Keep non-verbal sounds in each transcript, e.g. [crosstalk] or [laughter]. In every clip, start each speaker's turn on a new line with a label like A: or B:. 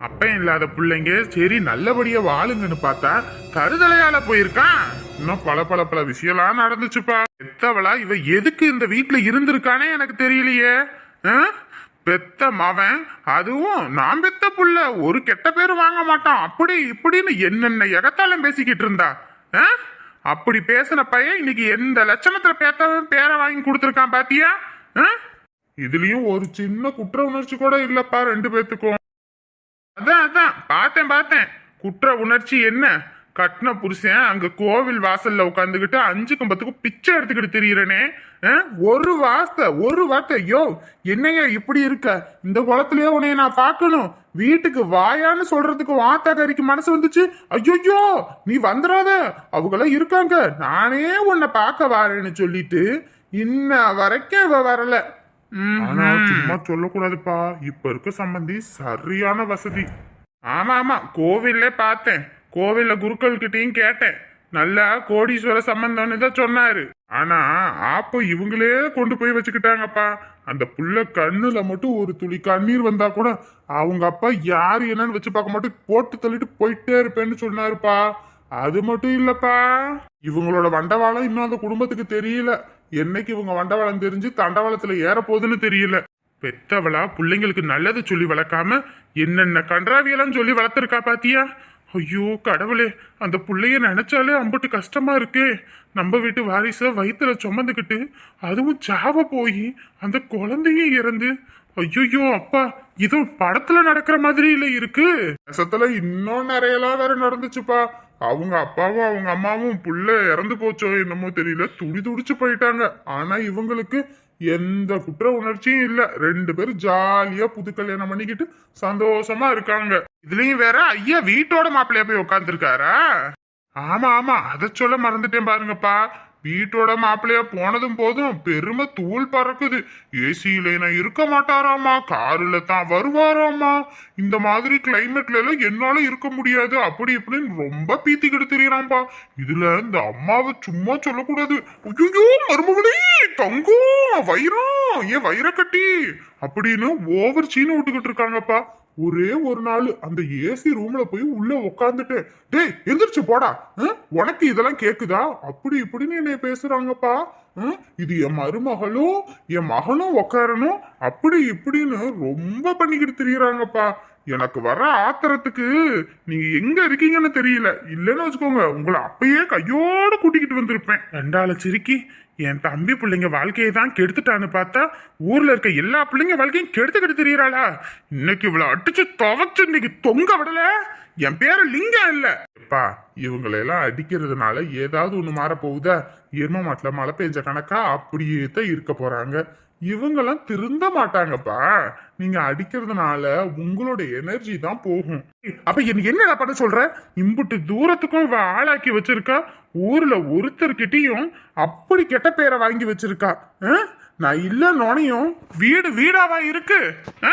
A: அப்பன் இல்லாத பிள்ளைங்க சரி நல்லபடியா வாழுங்கன்னு பார்த்தா தருதலையால போயிருக்கான். இன்னும் பல பல பல விஷயம்லாம் நடந்துச்சுப்பா. பெத்தவளா இவ எதுக்கு இந்த வீட்டுல இருந்திருக்கானே எனக்கு தெரியலையே. ஆ? பெத்த மவன் அதுவும் நான் பெத்த புள்ள ஒரு கெட்ட பேரும் வாங்க மாட்டான். அப்படி இப்படின்னு என்னென்ன எகத்தாலும் பேசிக்கிட்டு இருந்தா? ஆ? அப்படி பேசின பையன் இன்னைக்கு எந்த லட்சணத்துல பேத்தவன் பேரை வாங்கி கொடுத்துருக்கான் பாத்தியா? ஆ? இதுலயும் ஒரு சின்ன குற்ற உணர்ச்சி கூட இல்லப்பா ரெண்டு பேத்துக்கும். அதான் அதான். பார்த்தேன் பார்த்தேன். குற்ற உணர்ச்சி என்ன? கட்டின புருஷன் அங்க கோவில் வாசல்ல உட்காந்துக்கிட்டு அஞ்சு கம்பத்துக்கும் பிச்சை எடுத்துக்கிட்டு தெரியறனே. ஒரு வார்த்தை ஒரு வார்த்தை. யோ என்னையா இப்படி இருக்க? இந்த குளத்திலேயே உன்னைய நான் பார்க்கணும். வீட்டுக்கு வாயான்னு சொல்றதுக்கு வாத்தாக்காரிக்கு மனசு வந்துச்சு. ஐயோ நீ வந்துடாத அவங்களாம் இருக்காங்க. நானே உன்னை பார்க்க வரேன்னு சொல்லிட்டு இன்ன வரைக்கும் இவ வரல.
B: ஆனா. சும்மா சொல்லக்கூடாதுப்பா. இப்ப இருக்க சம்பந்தி சரியான வசதி.
A: ஆமா ஆமா. கோவில்ல பார்த்தேன். கோவில்ல குருக்கள் கிட்டயும் கேட்டேன். நல்லா கோடீஸ்வர சம்பந்தம்னு தான் சொன்னாரு.
B: ஆனா ஆப்ப இவங்களே கொண்டு போய் வச்சுக்கிட்டாங்கப்பா. அந்த புள்ள கண்ணுல மட்டும் ஒரு துளி கண்ணீர் வந்தா கூட அவங்க அப்பா யார் என்னன்னு வச்சு பார்க்க மாட்டேன். போட்டு தள்ளிட்டு போயிட்டே இருப்பேன்னு சொன்னாருப்பா. அது மட்டும் இல்லப்பா. இவங்களோட வண்டவாளம் இன்னும் அந்த குடும்பத்துக்கு தெரியல. என்னைக்கு இவங்க வண்டவாளம் தெரிஞ்சு தண்டவாளத்துல ஏற போகுதுன்னு தெரியல.
A: பெத்தவளா பிள்ளைங்களுக்கு நல்லது சொல்லி வளர்க்காம என்னென்ன கன்றாவியெல்லாம் சொல்லி வளர்த்துருக்கா பாத்தியா? ஐயோ கடவுளே அந்த புள்ளைய நினைச்சாலே அம்புட்டு கஷ்டமா இருக்கு. நம்ம வீட்டு வாரிச வயித்துல சுமந்துக்கிட்டு அதுவும் சாவ போய் அந்த குழந்தையும் இறந்து. ஐயோ அப்பா இது படத்துல நடக்கிற மாதிரி இல்ல இருக்கு
B: இன்னும் நிறையலாம் வேற நடந்துச்சுப்பா. அவங்க அப்பாவும் அவங்க அம்மாவும் புள்ள இறந்து போச்சோ என்னமோ தெரியல. துடி துடிச்சு போயிட்டாங்க. ஆனா இவங்களுக்கு எந்த குற்ற உணர்ச்சியும் இல்ல. ரெண்டு பேரும் ஜாலியா புது கல்யாணம் பண்ணிக்கிட்டு சந்தோஷமா இருக்காங்க.
A: இதுலயும் வேற ஐயா வீட்டோட மாப்பிள்ளைய போய் உட்காந்துருக்காரா
B: ஆமா ஆமா. அதை சொல்ல மறந்துட்டேன் பாருங்கப்பா. வீட்டோட மாப்பிள்ளையா போனதும் போதும் பெருமை தூள் பறக்குது. ஏசியில நான் இருக்க மாட்டாராமா? காருல தான் வருவாராமா? இந்த மாதிரி கிளைமேட்ல எல்லாம் என்னால இருக்க முடியாது. அப்படி இப்படின்னு ரொம்ப பீத்திக்கிட்டு தெரியறான்பா இதுல இந்த அம்மாவை சும்மா சொல்லக்கூடாது. ஐயோ மருமகளே தங்கம் வைரம் ஏன் வைர கட்டி? அப்படின்னு ஓவர் சீனு விட்டுக்கிட்டு இருக்காங்கப்பா. ஒரே ஒரு நாள் அந்த ஏசி ரூம்ல போய் உள்ள உக்காந்துட்டு டேய் எந்திரிச்சு போடா. ஹம்? உனக்கு இதெல்லாம் கேக்குதா? அப்படி இப்படின்னு என்னை பேசுறாங்கப்பா. ஹம்? இது என் மருமகளும் என் மகனும் உக்காரணும். அப்படி இப்படின்னு ரொம்ப பண்ணிக்கிட்டு தெரியுறாங்கப்பா. எனக்கு வர ஆத்திரத்துக்கு நீங்க எங்க இருக்கீங்கன்னு தெரியல. இல்லைன்னு வச்சுக்கோங்க உங்களை அப்பயே கையோட கூட்டிக்கிட்டு வந்திருப்பேன்.
A: ரெண்டால சிரிக்கி என் தம்பி பிள்ளைங்க வாழ்க்கையை தான் கெடுத்துட்டான்னு பார்த்தா ஊர்ல இருக்க எல்லா பிள்ளைங்க வாழ்க்கையும் கெடுத்துக்கிட்டு தெரியறாளா? இன்னைக்கு இவ்வளவு அடிச்சு துவைச்சு இன்னைக்கு தொங்க விடல? என் பேரு லிங்கம் இல்ல.
B: அப்பா இவங்களெல்லாம் அடிக்கிறதுனால ஏதாவது ஒண்ணு மாற போகுதா எரும மழை பெஞ்ச கணக்கா அப்படியே தான் இருக்க போறாங்க. இவங்கெல்லாம் திருந்த மாட்டாங்கப்பா. நீங்க அடிக்கிறதுனால உங்களோட எனர்ஜி தான் போகும்.
A: அப்ப என்ன என்னடா பண்ண சொல்ற? இம்புட்டு தூரத்துக்கும் இவ ஆளாக்கி வச்சிருக்கா? ஊர்ல ஒருத்தர்கிட்டயும் அப்படி கெட்ட பேரை வாங்கி வச்சிருக்கா ஆ? நான் இல்ல நோனையும் வீடு வீடாவா இருக்கு ஆ?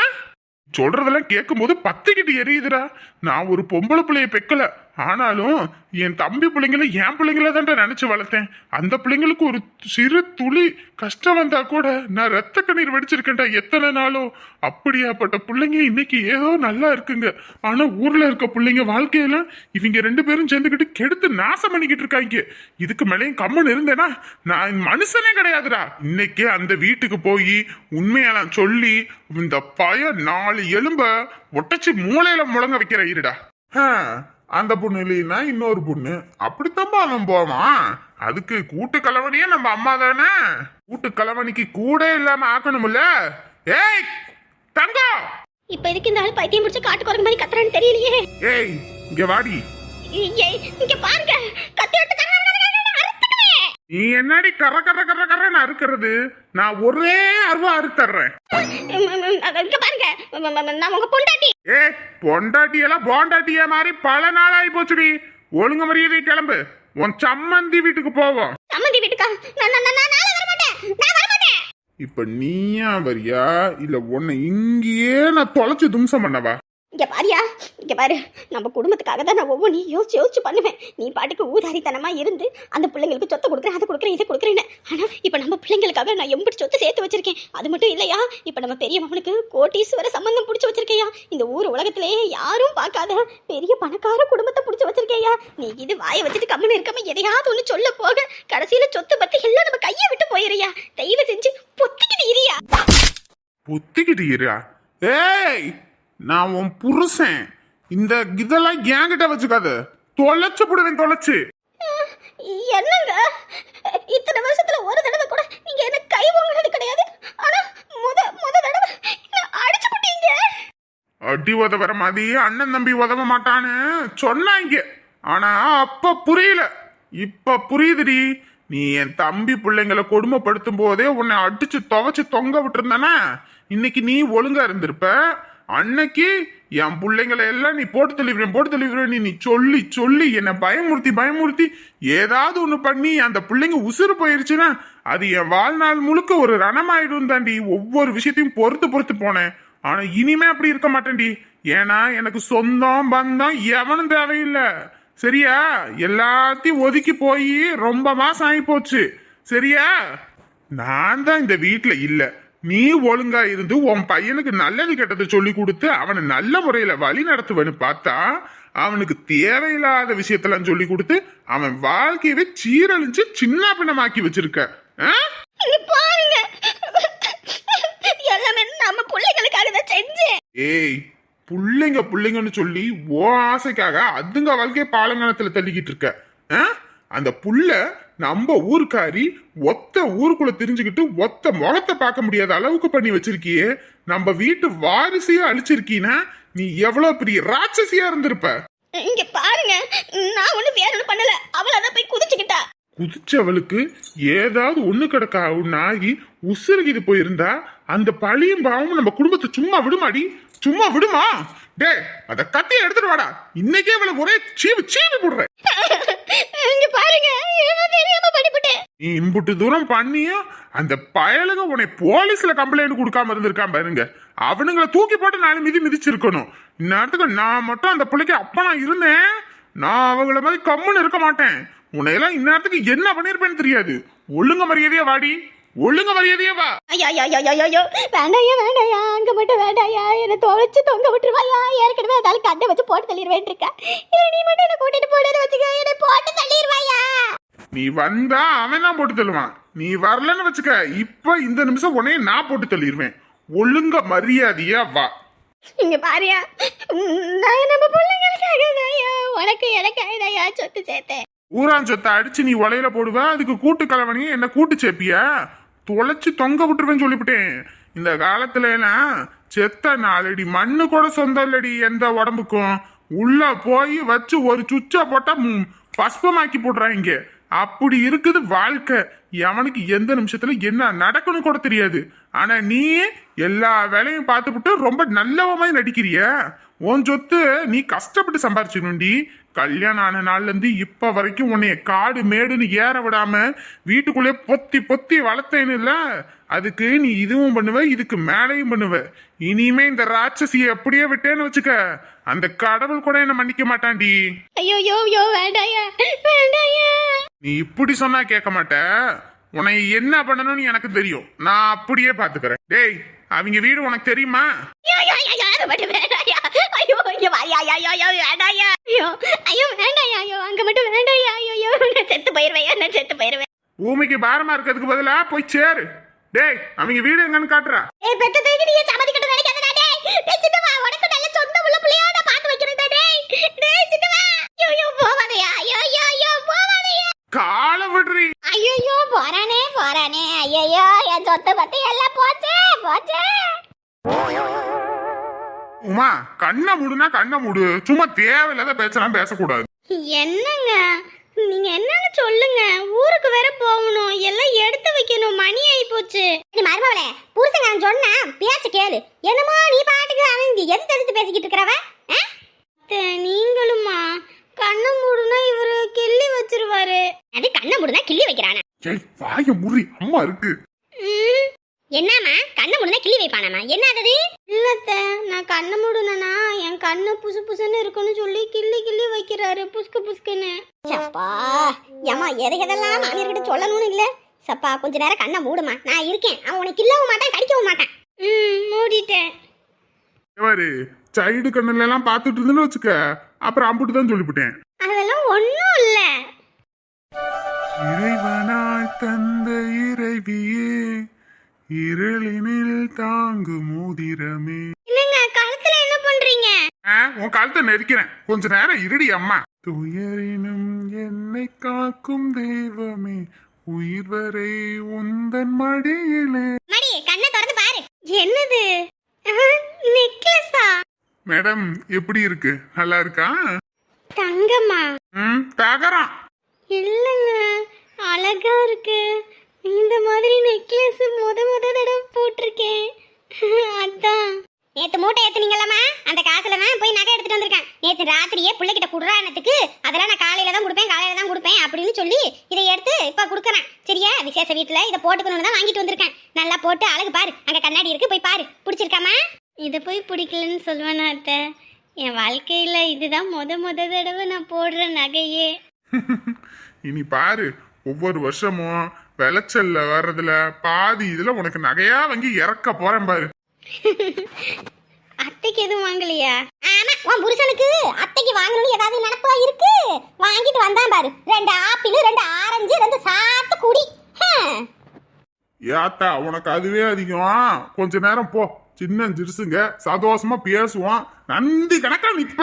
A: சொல்றதெல்லாம் கேட்கும்போது பத்திக்கிட்டு எரியுதுடா நான் ஒரு பொம்பளை பிள்ளைய பெக்கல ஆனாலும் என் தம்பி பிள்ளைங்கள என் பிள்ளைங்கள தான் நினச்சி வளர்த்தேன். அந்த பிள்ளைங்களுக்கு ஒரு சிறு துளி கஷ்டம் வந்தால் கூட நான் ரத்த கண்ணீர் வெடிச்சிருக்கேன்டா எத்தனை நாளும் அப்படியாப்பட்ட பிள்ளைங்க இன்னைக்கு ஏதோ நல்லா இருக்குங்க. ஆனால் ஊரில் இருக்க பிள்ளைங்க வாழ்க்கையெல்லாம் இவங்க ரெண்டு பேரும் சேர்ந்துக்கிட்டு கெடுத்து நாசம் பண்ணிக்கிட்டு இருக்காங்க. இதுக்கு மேலேயும் கம்மன் இருந்தேனா நான் மனுஷனே கிடையாதுடா. இன்னைக்கே அந்த வீட்டுக்கு போய் உண்மையெல்லாம் சொல்லி இந்த பய நாலு எலும்ப ஒட்டச்சு மூளையில முழங்க வைக்கிற இருடா.
B: ஆ, அந்த பொண்ணு இல்லைன்னா இன்னொரு பொண்ணு. அப்படித்தான்ப்பா நம்ம போவான்.
A: அதுக்கு கூட்டு கலவணியே நம்ம அம்மா தானே? கூட்டு கலவணிக்கு கூட இல்லாம ஆக்கணும்ல? ஏய் தங்கம்!
C: இப்ப எதுக்கு இந்த ஆள் பைத்தியம் முடிச்சு காட்டு குரங்கு மாதிரி கத்துறான்னு தெரியலையே.
A: ஏய் இங்க வாடி.
C: ஏய், இங்க பாருங்க. கத்தி எடுத்து
A: நீ என்னடி கர கர கர கரன்னு அறுக்கிறது? நான் ஒரே அருவா அறுத்தர்றேன்.
C: இங்க பாருங்க. நான் உங்க பொண்டாட்டி.
A: ஏ பொண்டாட்டி எல்லாம் போண்டாட்டிய மாதிரி பல நாளாகி போச்சுடி. ஒழுங்கு மரியாதை கிளம்பு. உன் சம்மந்தி வீட்டுக்கு போவோம்
C: சம்மந்தி வீட்டுக்கா? நான் நான் நான் நாளை வர மாட்டேன். நான் வர மாட்டேன்.
A: இப்ப நீயா வரியா? இல்ல உன்னை இங்கேயே நான் தொலைச்சு தும்சம் பண்ணவா?
C: இங்கே பாரியா இங்கே பாரு. நம்ம குடும்பத்துக்காக தான் நான் ஒவ்வொன்றையும் யோசிச்சு யோசிச்சு பண்ணுவேன். நீ பாட்டுக்கு ஊதாரித்தனமாக இருந்து அந்த பிள்ளைங்களுக்கு சொத்தை கொடுக்குறேன் அதை கொடுக்குறேன் இதை கொடுக்குறேன்னு. ஆனால் இப்போ நம்ம பிள்ளைங்களுக்காக நான் எம்பிட்டு சொத்து சேர்த்து வச்சிருக்கேன். அது மட்டும் இல்லையா? இப்போ நம்ம பெரிய மகனுக்கு கோட்டீஸ்வர சம்பந்தம் பிடிச்சி வச்சிருக்கேயா? இந்த ஊர் உலகத்திலேயே யாரும் பார்க்காத பெரிய பணக்கார குடும்பத்தை பிடிச்சி வச்சிருக்கேயா? நீ இது வாயை வச்சுட்டு கம்முன்னு இருக்காம எதையாவது ஒன்று சொல்ல போக. கடைசியில் சொத்து பற்றி எல்லாம் நம்ம கையை விட்டு போயிடுறியா? தயவு செஞ்சு பொத்திக்கிட்டு இரியா
A: பொத்திக்கிட்டு இரியா ஏய்! நான் உன் புருஷன். இந்த இதெல்லாம் என்கிட்ட வச்சுக்காத. தொலைச்சு போடுவேன் தொலைச்சு.
C: என்னங்க? இத்தனை வருஷத்துல ஒரு தடவை கூட நீங்க என்ன கை வாங்கினது கிடையாது. ஆனா முத முத தடவை அடிச்சு விட்டீங்க
A: அடி உதவுற மாதிரி அண்ணன் தம்பி உதவ மாட்டான்னு சொன்னாங்க. ஆனா அப்ப புரியல. இப்ப புரியுதுடி. நீ என் தம்பி பிள்ளைங்களை கொடுமைப்படுத்தும் போதே உன்னை அடிச்சு துவைச்சு தொங்க விட்டுருந்தானா? இன்னைக்கு நீ ஒழுங்கா இருந்திருப்ப. அன்னைக்கு என் பிள்ளைங்களை எல்லாம் நீ போட்டு தெளிவுறேன் போட்டு தெளிவுறேன் நீ சொல்லி சொல்லி என்னை பயமுறுத்தி பயமுறுத்தி ஏதாவது ஒன்று பண்ணி அந்த பிள்ளைங்க உசுறு போயிருச்சுன்னா அது என் வாழ்நாள் முழுக்க ஒரு ரணமாயிடும் தாண்டி ஒவ்வொரு விஷயத்தையும் பொறுத்து பொறுத்து போனேன். ஆனால் இனிமே அப்படி இருக்க மாட்டேன்டி. ஏன்னா எனக்கு சொந்தம் பந்தம் எவனும் தேவையில்லை. சரியா? எல்லாத்தையும் ஒதுக்கி போய் ரொம்ப மாசம் ஆகி போச்சு சரியா? நான் தான் இந்த வீட்டில் இல்லை. நீ ஒழுங்கா இருந்து உன் பையனுக்கு நல்லது கெட்டது சொல்லி கொடுத்து அவனை நல்ல முறையில வழி நடத்துவேன்னு பார்த்தா அவனுக்கு தேவையில்லாத விஷயத்தெல்லாம் சொல்லி கொடுத்து அவன் வாழ்க்கையவே சீரழிஞ்சு சின்ன பின்னமாக்கி வச்சிருக்க ஏய் புள்ளைங்க புள்ளைங்கன்னு சொல்லி ஓ ஆசைக்காக அதுங்க வாழ்க்கைய பாலங்கணத்துல தள்ளிக்கிட்டு இருக்க? அந்த புள்ள நம்ம ஊர்க்காரி ஒத்த ஊருக்குள்ள தெரிஞ்சுக்கிட்டு ஒத்த முகத்தை பார்க்க முடியாத அளவுக்கு பண்ணி வச்சிருக்கியே. நம்ம வீட்டு வாரிசையே அழிச்சிருக்கீனா நீ எவ்வளவு பெரிய ராட்சசியா இருந்திருப்ப.
C: இங்க பாருங்க நான் ஒண்ணு வேற ஒண்ணும் பண்ணல. அவளதான் போய் குதிச்சுக்கிட்டா.
A: குதிச்சவளுக்கு ஏதாவது ஒண்ணு கிடக்கா ஒண்ணு ஆகி உசுருகிது போயிருந்தா அந்த பழியும் பாவமும் நம்ம குடும்பத்தை சும்மா விடுமாடி? சும்மா விடுமா? டே அத கட்டிய எடுத்துட்டு வாடா. இன்னைக்கே அவளை ஒரே சீவு சீவி போடுறேன். [laughs]
C: இங்க பாருங்க தெரியாம பண்ணிவிட்டேன்
A: நீ இன்புட்டு தூரம் பண்ணியும் அந்த பயலுங்க உன்னை போலீஸ்ல கம்ப்ளைண்ட் கொடுக்காம இருந்திருக்கான் பாருங்க. அவனுங்களை தூக்கி போட்டு நாலு மிதி மிதிச்சிருக்கணும். இந்நேரத்துக்கு நான் மட்டும் அந்த பிள்ளைக்கு அப்ப நான் இருந்தேன். நான் அவங்கள மாதிரி கம்முன்னு இருக்க மாட்டேன். உன்னையெல்லாம் இந்நேரத்துக்கு என்ன பண்ணிருப்பேன்னு தெரியாது. ஒழுங்க மரியாதையா வாடி. ஒழுங்க மரியாதையா வா.
C: ஐயா ஐயா ஐயா ஐயா வேண்டாயா வேண்டாயா அங்க மட்டும் வேண்டாயா என்ன துவைச்சு தொங்க விட்டுருவாயா ஏற்கனவே அதால கண்ணை வச்சு போட்டு தள்ளிடுவேன் இருக்கா இல்ல நீ மட்டும் என்ன கூட்டிட்டு போனேன்னு வச்சுக்க என்ன போட்டு தள்ளிடுவாயா
A: நீ வந்தா அவன் தான் போட்டு தள்ளுவான். நீ வரலன்னு வச்சுக்க இப்ப இந்த நிமிஷம் உன்னைய நான் போட்டு தள்ளிடுவேன் ஒழுங்க மரியாதையா வா.
C: இங்க பாரியா நான் நம்ம பிள்ளைங்களுக்காக உனக்கு எனக்காக தாயா சொத்து சேர்த்தேன்.
A: ஊராஞ்சொத்தை அடிச்சு நீ உலையில போடுவ அதுக்கு கூட்டு கலவணியை என்ன கூட்டு சேப்பிய தொலைச்சு தொங்க விட்டுருவேன்னு சொல்லிவிட்டேன். இந்த காலத்துல எல்லாம் செத்த நாலடி மண்ணு கூட சொந்தம் இல்லடி எந்த உடம்புக்கும். உள்ள போய் வச்சு ஒரு சுச்ச போட்டா பஸ்பமாக்கி போடுறாங்க அப்படி இருக்குது வாழ்க்கை. எவனுக்கு எந்த நிமிஷத்துல என்ன நடக்கணும் கூட தெரியாது. ஆனா நீ எல்லா வேலையும் பார்த்துப்புட்டு ரொம்ப நல்லவமாய் மாதிரி நடிக்கிறிய. உன் சொத்து நீ கஷ்டப்பட்டு சம்பாரிச்சுக்கணும்டி. கல்யாணம் ஆன நாள்ல இருந்து இப்ப வரைக்கும் உன்னைய காடு மேடுன்னு ஏற விடாம வீட்டுக்குள்ளே பொத்தி பொத்தி வளர்த்தேன்னு இல்ல? அதுக்கு நீ இதுவும் பண்ணுவ இதுக்கு மேலையும் பண்ணுவ. இனிமே இந்த ராட்சசியை அப்படியே விட்டேன்னு வச்சுக்க. அந்த கடவுள் கூட என்ன மன்னிக்க மாட்டான்டி.
C: ஐயோ யோ யோ வேண்டாயா வேண்டாயா.
A: நீ இப்படி சொன்னா கேட்க மாட்ட. உன்னை என்ன பண்ணணும்னு எனக்கு தெரியும். நான் அப்படியே பாத்துக்கிறேன் டேய் அவங்க வீடு உனக்கு தெரியுமா பூமிக்கு பாரமா இருக்கிறதுக்கு பதிலா போய் சேரு டேய் அவங்க வீடு எங்கன்னு காட்டுறா
C: ஏய் பெத்த தேடி நீ சம்மதி கிட்ட நினைக்காத டேய் டேய் சின்னவா உனக்கு நல்ல சொந்த உள்ள புள்ளையா நான் பார்த்து வைக்கிறேன் டேய் டேய் சின்னவா ஐயோ போவாதயா ஐயோ ஐயோ போவாதயா
A: காலை விடுறி.
C: ஐயோ போறானே போறானே. ஐயோ என் சொத்தை பத்தி எல்லாம் போச்சே போச்சே.
A: உமா கண்ணை மூடுனா கண்ணை மூடு. சும்மா தேவையில்லாத பேச்செல்லாம் பேசக்கூடாது.
C: என்னங்க? நீங்க என்னன்னு சொல்லுங்க. ஊருக்கு வேற போகணும். எல்லாம் எடுத்து வைக்கணும். மணி ஆயி போச்சு. நீ மருமவளே புருஷங்க நான் சொன்னா பேச்சு கேளு. என்னமோ நீ பாட்டுக்கு அவன் எது தடுத்து பேசிக்கிட்டு இருக்கிறவ? நீங்களுமா? கண்ணை மூடுனா இவரு கிள்ளி வச்சிருவாரு. அது கண்ணை மூடுனா கிள்ளி வைக்கிறானா?
A: ஏய் வாய முறி அம்மா இருக்கு.
C: என்னம்மா? கண்ணை மூடுனா கிள்ளி வைப்பானாமா என்ன அது? இல்லத்த நான் கண்ணை மூடுனா என் கண் ஆனா புசு புசுன்னு இருக்குன்னு சொல்லி கிள்ளி கிள்ளி வைக்கிறாரு புஸ்கு புஸ்குன்னு சப்பா ஏமா எதை எதெல்லாம் மாமியார்கிட்ட சொல்லணும்னு இல்ல? சப்பா கொஞ்ச நேரம் கண்ணை மூடுமா நான் இருக்கேன். அவன் உனக்கு கிள்ளவும் மாட்டான் கடிக்கவும் மாட்டான். ம் மூடிட்டேன்.
A: பாரு சைடு கண்ணுல எல்லாம் பார்த்துட்டு இருந்தேன்னு வச்சுக்க. அப்புறம் அம்புட்டு தான் சொல்லிவிட்டேன்
C: அதெல்லாம் ஒன்றும் இல்லை.
A: இறைவனாய் தந்த இறைவியே இருளினில் தாங்கு மோதிரமே
C: என்னங்க கழுத்துல என்ன பண்றீங்க?
A: ஆ, உன் கழுத்தை நெரிக்கிறேன். கொஞ்ச நேரம் இருடி அம்மா. துயரினும் என்னை காக்கும் தெய்வமே உயிர் வரை உந்தன் மடியிலே.
C: மடி கண்ணை திறந்து பாரு. என்னது? நெக்லஸா?
A: மேடம் எப்படி இருக்கு? நல்லா இருக்கா?
C: தங்கம்மா.
A: ம் தகரம்
C: இல்லைங்க அழகா இருக்கு. இந்த மாதிரி நெக்லஸ் முத முத தடவை போட்டிருக்கேன். அதான். நேத்து மூட்டை ஏத்துனீங்களாமா அந்த காசுல தான் போய் நகை எடுத்துட்டு வந்திருக்கேன். நேத்து ராத்திரியே பிள்ளைகிட்ட குடுறானத்துக்கு அதெல்லாம் நான் காலையில தான் கொடுப்பேன் காலையில தான் கொடுப்பேன் அப்படின்னு சொல்லி இதை எடுத்து இப்ப கொடுக்குறேன். சரியா? விசேஷ வீட்டுல இதை போட்டுக்கணும்னு தான் வாங்கிட்டு வந்திருக்கேன். நல்லா போட்டு அழகு பாரு. அங்க கண்ணாடி இருக்கு போய் பாரு. பிடிச்சிருக்காமா இதை போய் பிடிக்கலன்னு சொல்வேனா அத்தை? என் வாழ்க்கையில இதுதான் முத முத தடவை நான் போடுற நகையே. [laughs]
A: இனி பாரு ஒவ்வொரு வருஷமும் விளைச்சல்ல வர்றதுல பாதி இதுல உனக்கு நகையா வாங்கி இறக்க போறேன் பாரு. [laughs]
C: அத்தைக்கு எதுவும் வாங்கலையா? ஆமா உன் புருஷனுக்கு அத்தைக்கு வாங்கணும்னு ஏதாவது நினப்பா இருக்கு? வாங்கிட்டு வந்தான் பாரு. ரெண்டு ஆப்பிள் ரெண்டு ஆரஞ்சு ரெண்டு சாத்து குடி.
A: ஏத்தா உனக்கு அதுவே அதிகம். கொஞ்ச நேரம் போ. சின்ன சிறுசுங்க சந்தோஷமா பேசுவோம். நந்தி கணக்கா நிப்ப.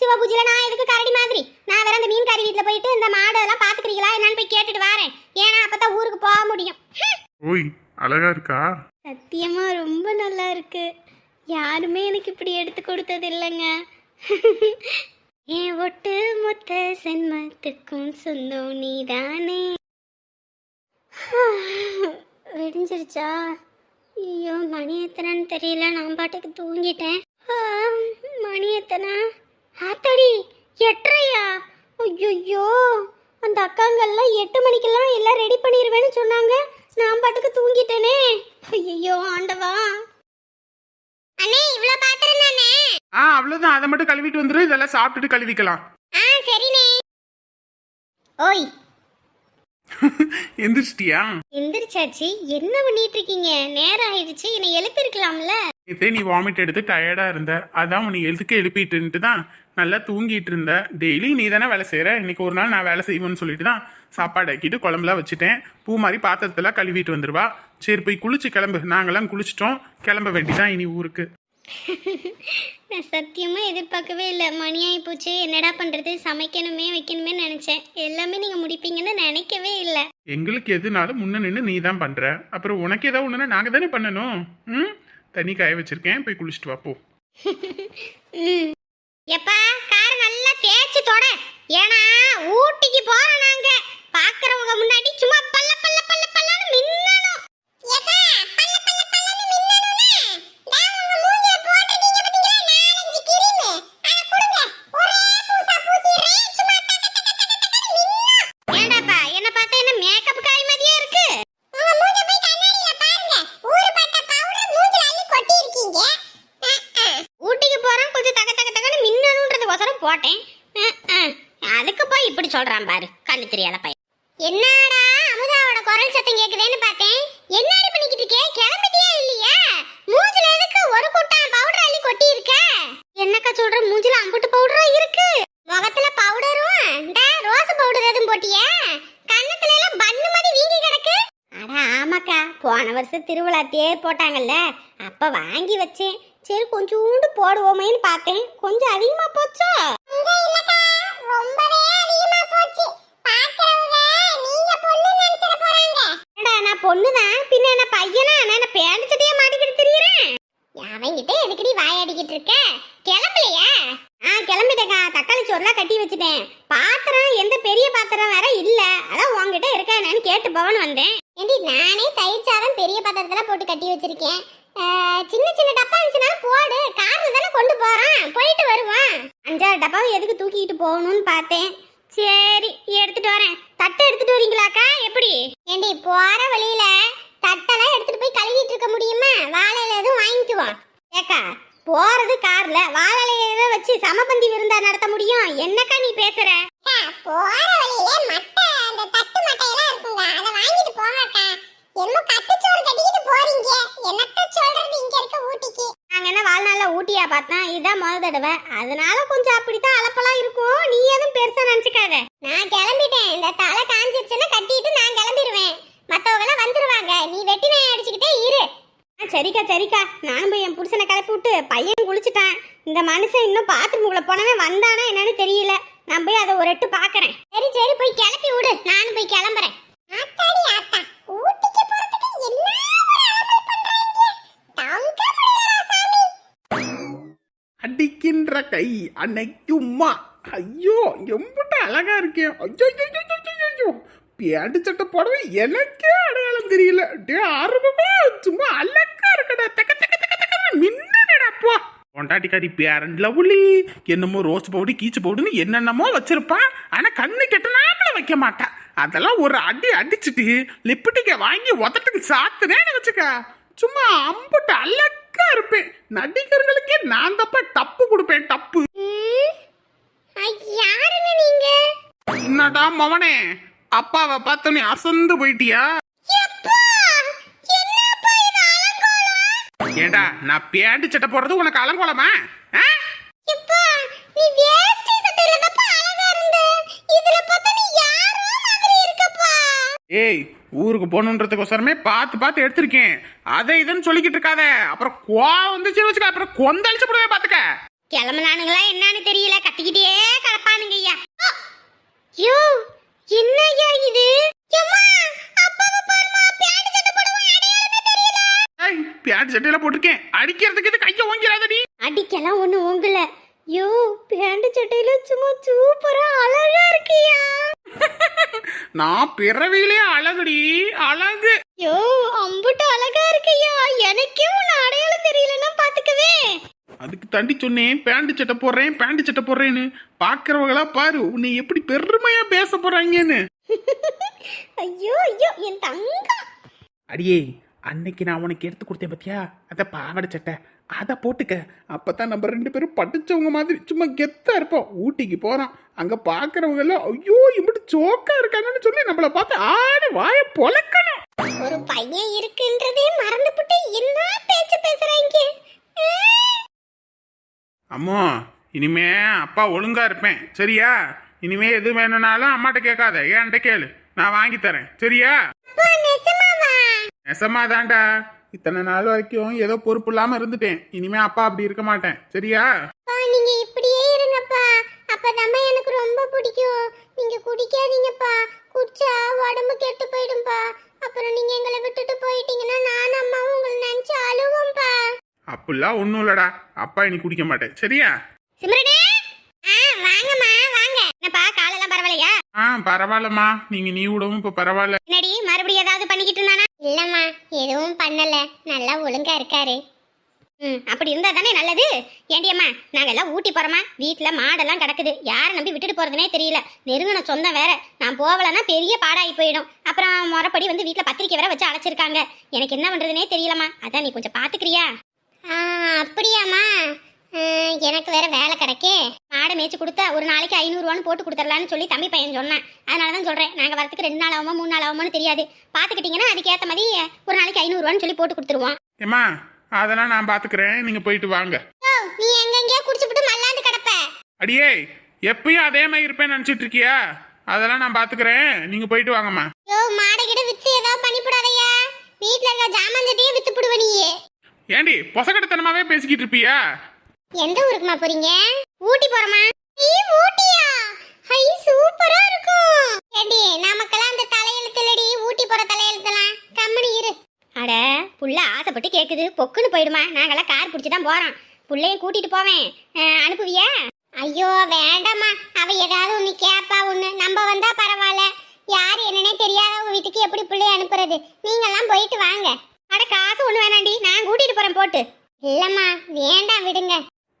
C: சிவபூஜையில நான் எதுக்கு கரடி மாதிரி? நான் வேற அந்த மீன்காரி வீட்டுல போயிட்டு இந்த மாடு எல்லாம் பாத்துக்கிறீங்களா? என்னன்னு போய் கேட்டுட்டு வரேன். ஏன்னா அப்பதான் ஊருக்கு போக முடியும்.
A: ஓய் அழகா இருக்கா?
C: சத்தியமா ரொம்ப நல்லா இருக்கு. யாருமே எனக்கு இப்படி எடுத்து கொடுத்தது இல்லைங்க. என் ஒட்டு மொத்த சென்மத்துக்கும் சொந்தம் நீதானே. விடிஞ்சிருச்சா? ஐயோ மணி எத்தனைன்னு தெரியல. நான் பாட்டுக்கு தூங்கிட்டேன். ஆ, மணி எத்தனை? ஆத்தாடி எட்டரையா? ஐயோ அந்த அக்காங்கெல்லாம் எட்டு மணிக்கெல்லாம் எல்லாம் ரெடி பண்ணிடுவேன்னு சொன்னாங்க. நான் பாட்டுக்கு தூங்கிட்டேனே. ஐயோ ஆண்டவா. அண்ணே இவ்வளோ பாத்திரம் தானே?
D: ஆ அவ்வளவுதான். அதை மட்டும் கழுவிட்டு வந்துரு. இதெல்லாம் சாப்பிட்டுட்டு கழுவிக்கலாம்.
C: ஆ சரிண்ணே. ஓய்
D: எந்திரிச்சிட்டியா?
C: எந்திரிச்சாச்சு. என்ன பண்ணிட்டு இருக்கீங்க நேரம் ஆயிடுச்சு. என்னை எழுப்பிருக்கலாம்ல?
D: இதே நீ வாமிட் எடுத்து டயர்டா இருந்த. அதான் உன்னை எதுக்கு எழுப்பிட்டுன்ட்டு தான் நல்லா தூங்கிட்டு இருந்த. டெய்லி நீ தானே வேலை செய்யற இன்னைக்கு ஒரு நாள் நான் வேலை செய்வேன்னு சொல்லிட்டு தான் சாப்பாடு ஆக்கிட்டு குழம்புலாம் வச்சுட்டேன். பூ மாதிரி பாத்திரத்தெல்லாம் கழுவிட்டு வந்துருவா. சரி போய் குளிச்சு கிளம்பு. நாங்கெல்லாம் குளிச்சிட்டோம். கிளம்ப வேண்டிதான் இனி ஊருக்கு.
C: நான் சத்தியமா எதிர்பார்க்கவே இல்லை. மணி ஆகி போச்சு. என்னடா பண்றது? சமைக்கணுமே வைக்கணுமே நினைச்சேன். எல்லாமே நீங்க முடிப்பீங்கன்னு நினைக்கவே இல்லை.
D: எங்களுக்கு எதுனாலும் முன்ன நின்று நீ தான் பண்ற? அப்புறம் உனக்கு ஏதாவது ஒண்ணுன்னா நாங்க தானே பண்ணணும். ம்? தண்ணி காய வச்சிருக்கேன். போய் குளிச்சுட்டு வா போ.
C: எப்பா கார் நல்லா தேய்ச்சி தொட. ஏன்னா ஊட்டிக்கு போறோம் நாங்க. பாக்குறவங்க முன்னாடி சும்மா பல்ல பல்ல பல்ல பல்லன்னு மின்னணும். ஏண்டாப்பா என்ன பார்த்தா என்ன மேக்கப் காய் மாதிரியே இருக்கு உங்க மூஞ்ச போய் கண்ணாடியில பாருங்க ஊருப்பட்ட பவுடர் மூஞ்சில அள்ளி கொட்டி இருக்கீங்க ஊட்டிக்கு போறோம் கொஞ்சம் தக தக தகன்னு மின்னணுன்றதுக்கோசரம் போட்டேன் அஹ், அஹ். அதுக்கு போய் இப்படி சொல்றான் பாரு. கண்ணு தெரியாத பையன். என்னடா அமுதாவோட குரல் சத்தம் கேக்குதேன்னு பார்த்தேன். என்னடி பண்ணிக்கிட்டு இருக்கே? கிளம்பிட்டியா இல்லையா? மூஞ்சில எதுக்கு ஒரு குட்டான் பவுடர் அள்ளி கொட்டி இருக்க என்னக்கா சொல்ற? மூஞ்சில அம்புட்டு பவுடரா இருக்கு. முகத்துல பவுடரும் இந்த ரோஸ் பவுடர் எதுவும் போட்டியா? கண்ணத்துல எல்லாம் பண்ணு மாதிரி வீங்கி கிடக்கு. அட ஆமாக்கா போன வருஷம் திருவிழா தேர் போட்டாங்கல்ல. அப்ப வாங்கி வச்சேன். சரி கொஞ்சோண்டு போடுவோமேன்னு பார்த்தேன். கொஞ்சம் அதிகமா போச்சோ ரொம்பவே அதிகமா போச்சு பாக்குறவங்க நீங்க பொண்ணு நினைச்சிட போறாங்க ஏடா நான் பொண்ணுதான் பின்ன என்ன பையனா? நான் பேண்ட் சட்டையை மாட்டிக்கிட்டு திரியறேன் அவங்கிட்ட எதுக்கடி வாயாடிக்கிட்டு இருக்க? கிளம்பலையா? ஆ கிளம்பிட்டேக்கா. தக்காளி சோறுலாம் கட்டி வச்சுட்டேன். பாத்திரம் எந்த பெரிய பாத்திரம் வேற இல்ல. அதான் உன்கிட்ட இருக்கா என்னன்னு கேட்டு போவன்னு வந்தேன். ஏண்டி நானே தயிர் சாதம் பெரிய பாத்திரத்துல போட்டு கட்டி வச்சிருக்கேன். சின்ன சின்ன டப்பா இருந்துச்சுனாலும் போடு. கார்ல தானே கொண்டு போறான். போயிட்டு வருவான். அஞ்சாறு டப்பாவை எதுக்கு தூக்கிட்டு போகணும்னு பார்த்தேன். சரி எடுத்துட்டு வரேன். தட்டை எடுத்துட்டு வரீங்களாக்கா? எப்படி? ஏண்டி போற வழியில தட்டெல்லாம் எடுத்துட்டு போய் கழுவிட்டு இருக்க முடியுமா? வாழையில எதுவும் வாங்கிக்குவோம் ஏக்கா போறது கார்ல. வாழலையில வச்சு சமபந்தி விருந்தா நடத்த முடியும். என்னக்கா நீ பேசுற?
E: போற வழியிலே மட்டை அந்த தட்டு மட்டையெல்லாம் இருக்குங்க. அதை வாங்கிட்டு போங்கக்கா. என்னமோ கட்டுச்சோறு கட்டிக்கிட்டு போறீங்க. என்னத்த சொல்றது இங்க இருக்க ஊட்டிக்கு?
C: நாங்க என்ன வாழ்நாள்ல ஊட்டியா பார்த்தோம் இதான் முத தடவை. அதனால கொஞ்சம் அப்படித்தான் அலப்பெல்லாம் இருக்கும். நீ எதுவும் பெருசா நினைச்சுக்காத.
E: நான் கிளம்பிட்டேன். இந்த தலை காஞ்சிருச்சுன்னா கட்டிட்டு நான் கிளம்பிடுவேன் மத்தவங்க எல்லாம் வந்துருவாங்க நீ வெட்டி நாய் அடிச்சுக்கிட்டே இரு
C: ஆ, சரிக்கா சரிக்கா. நானும் போய் என் புருஷனை கிளப்பி விட்டு பையன் குளிச்சுட்டான். இந்த மனுஷன் இன்னும் பாத்ரூமுக்குள்ள போனவன் வந்தானா என்னன்னு தெரியல. நான் போய் அதை ஒரு எட்டு பாக்குறேன்
E: சரி சரி போய் கிளப்பி விடு. நானும் போய் கிளம்புறேன். ஆத்தாடி ஆத்தா. ஊட்டிக்கு போறதுக்கு என்ன
D: அடிக்கின்ற கை அன்னைக்கும்மா ஐயோ எம்பிட்ட அழகா இருக்கேன் ஐயோ ஐயோ, ஐயோ, ஐயோ, ஐயோ. பேண்ட் சட்டை போடவே எனக்கே அடையாளம் தெரியல. டே ஆரம்பமா சும்மா அழகா இருக்கடா. தக்க தக்க தக்க தக்க மின்னடா போ. பொண்டாட்டிக்காரி பேரண்ட் லவ்லி. என்னமோ ரோஸ் பவுடி கீச்சு பவுடுன்னு என்னென்னமோ வச்சிருப்பான் ஆனா கண்ணு கெட்டனாப்புல வைக்க மாட்டான் அதெல்லாம் ஒரு அடி அடிச்சிட்டு லிப்டிக்க வாங்கி உதட்டுக்கு சாத்துனேன்னு வச்சுக்க. சும்மா அம்புட்டு அழகா இருப்பேன். நடிகர்களுக்கே நான் தப்பா டப்பு கொடுப்பேன் டப்பு.
E: யாருங்க நீங்க?
D: என்னடா மவனே? அப்பாவை பார்த்தோன்னே அசந்து போயிட்டியா? ஏண்டா நான் பேண்ட் சட்டை போடுறது உனக்கு அலங்கோலமா? ஏய் ஊருக்கு போகணுன்றதுக்கோசரமே பார்த்து பார்த்து எடுத்திருக்கேன். அதை இதுன்னு சொல்லிக்கிட்டு இருக்காத. அப்புறம் கோவம் வந்துச்சு வச்சுக்க அப்புறம் கொந்தளிச்சு போடுவே பார்த்துக்க.
C: கிளம்புனானுங்களா என்னன்னு தெரியல. கத்திக்கிட்டே கிடப்பானுங்க ஐயா. யோ என்னய்யா இது?
E: பேண்ட்
D: சட்டையில போட்டிருக்கேன். அடிக்கிறதுக்கு இது கையை ஓங்கிறாதடி
C: அடிக்கெல்லாம் ஒண்ணு உங்கல யோ பேண்ட் சட்டையில சும்மா சூப்பரா அழகா இருக்கியா?
D: நான் பிறவியிலே அழகுடி அழகு.
C: யோ அம்புட்டு அழகா இருக்கியா? எனக்கே உன்னை அடையாளம் தெரியலன்னா பாத்துக்கவே.
D: அதுக்கு தாண்டி சொன்னேன் பேண்ட் சட்டை போடுறேன் பேண்ட் சட்டை போடுறேன்னு. பாக்குறவங்களா பாரு உன்னை எப்படி பெருமையா பேச போறாங்கன்னு.
C: ஐயோ ஐயோ என் தங்கம்.
D: அடியே அன்னைக்கு நான் உனக்கு எடுத்து கொடுத்தேன் பத்தியா? அத பாவாடை சட்டை. அதை போட்டுக்க. அப்பதான் நம்ம ரெண்டு பேரும் படிச்சவங்க மாதிரி சும்மா கெத்தா இருப்போம். ஊட்டிக்கு போறோம். அங்க பாக்குறவங்க எல்லாம் ஐயோ இப்படி சோக்கா இருக்காங்கன்னு சொல்லி நம்மள பார்த்து ஆடி வாய பொளக்கணும்
E: ஒரு பையன் இருக்குன்றதே மறந்துபிட்டு என்ன பேச்சு பேசுறாங்க?
D: அம்மா இனிமே அப்பா ஒழுங்கா இருப்பேன். சரியா? இனிமே எது வேணும்னாலும் அம்மாட்ட கேட்காத. என்கிட்ட கேளு. நான் வாங்கி தரேன். சரியா?
E: நிஜமாவா
D: நெசமாதான்டா. இத்தனை நாள் வரைக்கும் ஏதோ பொறுப்பு இல்லாம இருந்துட்டேன். இனிமே அப்பா அப்படி இருக்க மாட்டேன். சரியா?
E: நீங்க இப்படியே இருங்கப்பா. அப்பதாம்மா எனக்கு ரொம்ப பிடிக்கும். நீங்க குடிக்காதீங்கப்பா. குடிச்சா உடம்பு கெட்டு போயிடும்பா. அப்புறம் நீங்க எங்களை விட்டுட்டு போயிட்டீங்கன்னா நான் அம்மாவும் உங்களை நினைச்சு அழுவோம்ப்பா
D: அப்படிலாம் ஒன்றும் இல்லடா. அப்பா இனி குடிக்க மாட்டேன். சரியா?
C: சிம்ரனே!
E: ஆ வாங்கம்மா வாங்க.
C: என்னப்பா காலெல்லாம் பரவாயில்லையா?
D: ஆ பரவாயில்லம்மா. நீங்க நீ விடவும் இப்போ பரவாயில்ல.
C: என்னடி மறுபடியும் ஏதாவது பண்ணிக்கிட்டு இருந்தானா?
E: இல்லம்மா எதுவும் பண்ணல. நல்லா ஒழுங்கா இருக்காரு.
C: ம் அப்படி இருந்தா தானே நல்லது? ஏண்டி அம்மா நாங்க எல்லாம் ஊட்டி போறோமா? வீட்டுல மாடெல்லாம் கிடக்குது. யாரை நம்பி விட்டுட்டு போறதுனே தெரியல. நெருங்கின சொந்தம் வேற. நான் போகலன்னா பெரிய பாடாகி போயிடும். அப்புறம் முறைப்படி வந்து வீட்டுல பத்திரிக்கை வேற வச்சு அழைச்சிருக்காங்க. எனக்கு என்ன பண்றதுனே தெரியலம்மா. அதான் நீ கொஞ்சம் பாத்துக்கிறியா?
E: அப்படியாம்மா. எனக்கு வேற வேலை கிடைக்கே.
C: மாடை மேய்ச்சி கொடுத்தா ஒரு நாளைக்கு ஐநூறுரூவான்னு போட்டு கொடுத்துடலான்னு சொல்லி தம்பி பையன் சொன்னேன். அதனால தான் சொல்கிறேன் நாங்கள் வரத்துக்கு ரெண்டு நாள் ஆகுமா மூணு நாள் ஆகுமான்னு தெரியாது. பார்த்துக்கிட்டிங்கன்னா அதுக்கேற்ற மாதிரி ஒரு நாளைக்கு ஐநூறுரூவான்னு சொல்லி போட்டு கொடுத்துருவோம்.
D: ஏம்மா அதெல்லாம் நான் பாத்துக்கிறேன். நீங்க போயிட்டு வாங்க.
E: ஓ நீ எங்கெங்கேயோ குடிச்சுப்புட்டு மல்லாந்து கிடப்ப.
D: அடியே எப்பயும் அதே மாதிரி இருப்பேன்னு நினைச்சிட்டு இருக்கியா? அதெல்லாம் நான் பாத்துக்கிறேன். நீங்க போயிட்டு வாங்கம்மா.
E: யோ மாடை கிட்ட வித்து ஏதாவது பண்ணிவிடாதய்யா வீட்ல இருக்க ஜாமான் சட்டையே வித்து போடுவ நீயே.
D: ஏண்டி பொசக்கட்டத்தனமாவே பேசிக்கிட்டு இருப்பியா?
E: எந்த ஊருக்குமா போறீங்க? ஊட்டி போறோமா? ஈ ஊட்டியா? ஹை சூப்பரா இருக்கும். ஏண்டி நமக்கெல்லாம் அந்த தலையெழுத்துலடி ஊட்டி போற தலையெழுத்துலாம் கம்முனு இரு.
C: அட புள்ள ஆசைப்பட்டு கேட்குது பொக்குன்னு போயிடுமா. நாங்கெல்லாம் கார் பிடிச்சி தான் போகிறோம் புள்ளையும் கூட்டிகிட்டு போவேன். அஹ், அனுப்புவியா?
E: ஐயோ வேண்டாம்மா. அவ ஏதாவது ஒண்ணு கேப்பா ஒண்ணு. நம்ம வந்தா பரவாயில்ல. யார் என்னன்னே தெரியாதவங்க வீட்டுக்கு எப்படி பிள்ளைய அனுப்புறது? நீங்கெல்லாம் போயிட்டு வாங்க.
C: அட காசு ஒன்று வேணாண்டி. நான் கூட்டிகிட்டு போகிறேன் போட்டு.
E: இல்லம்மா வேண்டாம் விடுங்க.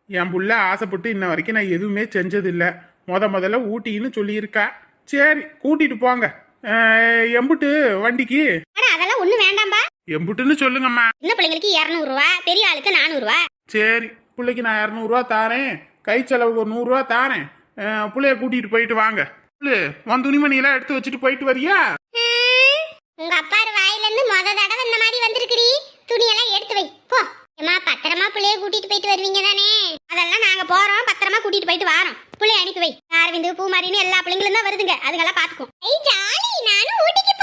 D: என் புள்ள ஆசைப்பட்டு இன்ன வரைக்கும் நான் எதுவுமே செஞ்சதில்ல. முத முதல்ல ஊட்டின்னு சொல்லியிருக்கா. சரி கூட்டிட்டு போங்க. அஹ், எம்புட்டு வண்டிக்கு.
C: அட அதெல்லாம் ஒன்றும் வேண்டாம்பா.
D: எம்புட்டுன்னு சொல்லுங்கம்மா.
C: சின்ன பிள்ளைங்களுக்கு இரநூறுவா பெரிய ஆளுக்கு நானூறுரூவா
D: சரி பிள்ளைக்கு நான் இரநூறுவா தாரேன். கை செலவுக்கு ஒரு நூறுரூவா தாரேன். அஹ், புள்ளைய கூட்டிட்டு போயிட்டு வாங்க. புள்ளு உன் துணிமணியெல்லாம் எடுத்து வச்சுட்டு போயிட்டு வரியா?
E: உங்க அப்பா வாயில இருந்து மொத தடவை இந்த மாதிரி வந்திருக்குடி. துணியெல்லாம் எடுத்து வை. போ. ஏமா பத்திரமா பிள்ளைய கூட்டிட்டு போயிட்டு வருவீங்க தானே?
C: அதெல்லாம் நாங்க போறோம். பத்திரமா கூட்டிட்டு போயிட்டு வாரோம். பிள்ளைய அனுப்பி வை. அரவிந்து பூமாரின்னு எல்லா பிள்ளைங்களும் தான் வருதுங்க. அதுங்கெல்லாம் பாத்துக்கும்
E: நானும் ஊட்டிக்கு